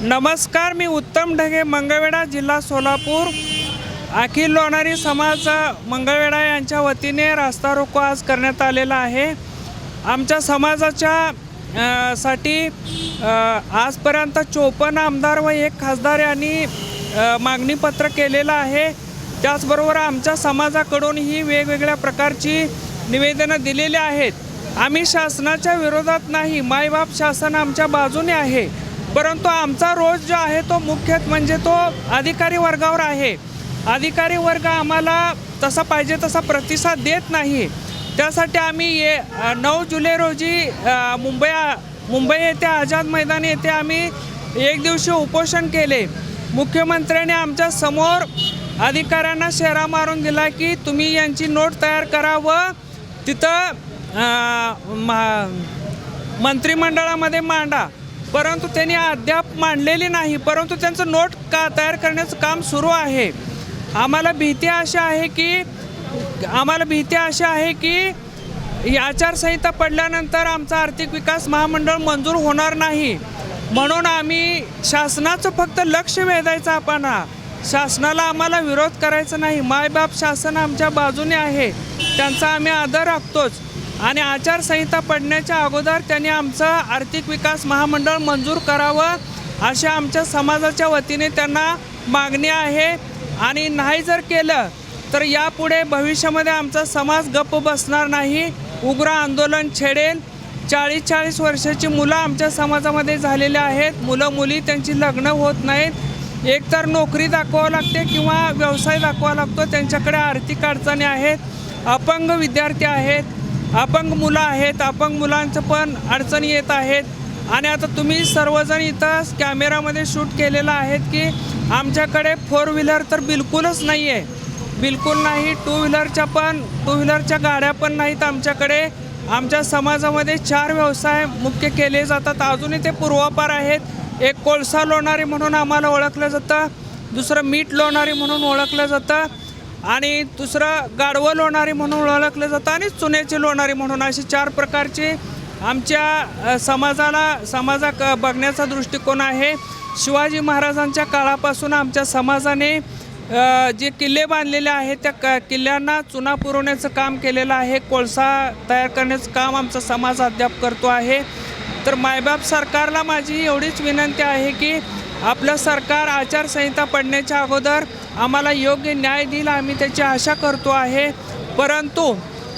नमस्कार मी उत्तम ढगे मंगळवेढा जिल्हा सोलापूर. अखिल लोणारी समाज मंगळवेढा यांच्या वतीने रास्ता रोको आज करण्यात आलेला आहे. आमच्या समाजाच्या साठी आजपर्यंत चोपन्न आमदार व एक खासदार यांनी मागणीपत्र केलेलं आहे. त्याचबरोबर आमच्या समाजाकडून ही वेगवेगळ्या प्रकारची निवेदनं दिलेली आहेत. आम्ही शासनाच्या विरोधात नाही मायबाप शासन आमच्या बाजूने आहे. परंतु आमचा रोज जो आहे तो मुख्य म्हणजे तो अधिकारी वर्गावर आहे. अधिकारी वर्ग आम्हाला तसा पाहिजे तसा प्रतिसाद देत नाही. त्यासाठी आम्ही ये नऊ जुलै रोजी मुंबई मुंबई येथे आझाद मैदान येथे आम्ही एक दिवशी उपोषण केले. मुख्यमंत्र्यांनी आमच्यासमोर अधिकाऱ्यांना शेरा मारून दिला की तुम्ही यांची नोट तयार करा व तिथं मंत्रिमंडळामध्ये मांडा. परंतु त्यांनी अद्याप मांडलेली नाही परंतु त्यांचं नोट का तयार करण्याचं काम सुरू आहे. आम्हाला भीती अशी आहे की आम्हाला भीती अशी आहे की आचारसंहिता पडल्यानंतर आमचा आर्थिक विकास महामंडळ मंजूर होणार नाही. म्हणून आम्ही शासनाचं फक्त लक्ष वेधायचं आपण. हा. शासनाला आम्हाला विरोध करायचा नाही. मायबाप शासन आमच्या बाजूने आहे. त्यांचा आम्ही आदर राखतोच. आणि आचारसंहिता पडण्याच्या अगोदर त्यांनी आमचं आर्थिक विकास महामंडळ मंजूर करावं अशा आमच्या समाजाच्या वतीने त्यांना मागणी आहे. आणि नाही जर केलं तर यापुढे भविष्यामध्ये आमचा समाज गप्प बसणार नाही. उग्र आंदोलन छेडेल. चाळीस चाळीस वर्षाची मुलं आमच्या समाजामध्ये झालेली आहेत. मुलं मुली त्यांची लग्न होत नाहीत. एकतर नोकरी दाखवावं लागते किंवा व्यवसाय दाखवावा लागतो. त्यांच्याकडे आर्थिक अडचणी आहेत. अपंग विद्यार्थी आहेत. अपंग मुलं आहेत अपंग मुलांचं पण अडचणी येत आहेत. आणि आता तुम्ही सर्वजण इथं कॅमेरामध्ये शूट केलेलं आहेत की आमच्याकडे फोर व्हीलर तर बिलकुलच नाही आहे बिलकुल नाही टू व्हीलरच्या पण टू व्हीलरच्या गाड्या पण नाहीत आमच्याकडे. आमच्या समाजामध्ये चार व्यवसाय मुख्य केले जातात. अजूनही ते पूर्वापार आहेत. एक कोळसा लोणारी म्हणून आम्हाला ओळखलं जातं. दुसरं मीठ लोणारी म्हणून ओळखलं जातं. आणि दुसरं गाढवं लोणारी म्हणून ओळखलं जातं आणि चुन्याची लोणारी म्हणून अशी चार प्रकारची आमच्या समाजाला समाजा क बघण्याचा दृष्टिकोन आहे. शिवाजी महाराजांच्या काळापासून आमच्या समाजाने जे किल्ले बांधलेले आहेत त्या क किल्ल्यांना चुना पुरवण्याचं काम केलेलं आहे. कोळसा तयार करण्याचं काम आमचा समाज अद्याप करतो आहे. तर मायबाप सरकारला माझी एवढीच विनंती आहे की आपलं सरकार आचारसंहिता पडण्याच्या अगोदर आम्हाला योग्य न्याय देईल आम्ही त्याची आशा करतो आहे. परंतु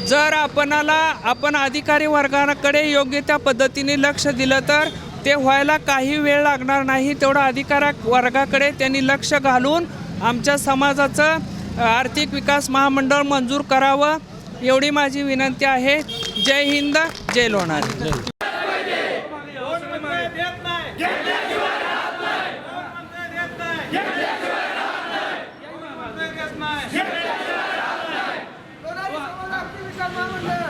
जर आपणाला आपण अधिकारी वर्गाकडे योग्य त्या पद्धतीने लक्ष दिलं तर ते व्हायला काही वेळ लागणार नाही. तेवढं अधिकारा वर्गाकडे त्यांनी लक्ष घालून आमच्या समाजाचं आर्थिक विकास महामंडळ मंजूर करावं एवढी माझी विनंती आहे. जय हिंद जय लोणारी. Vamos,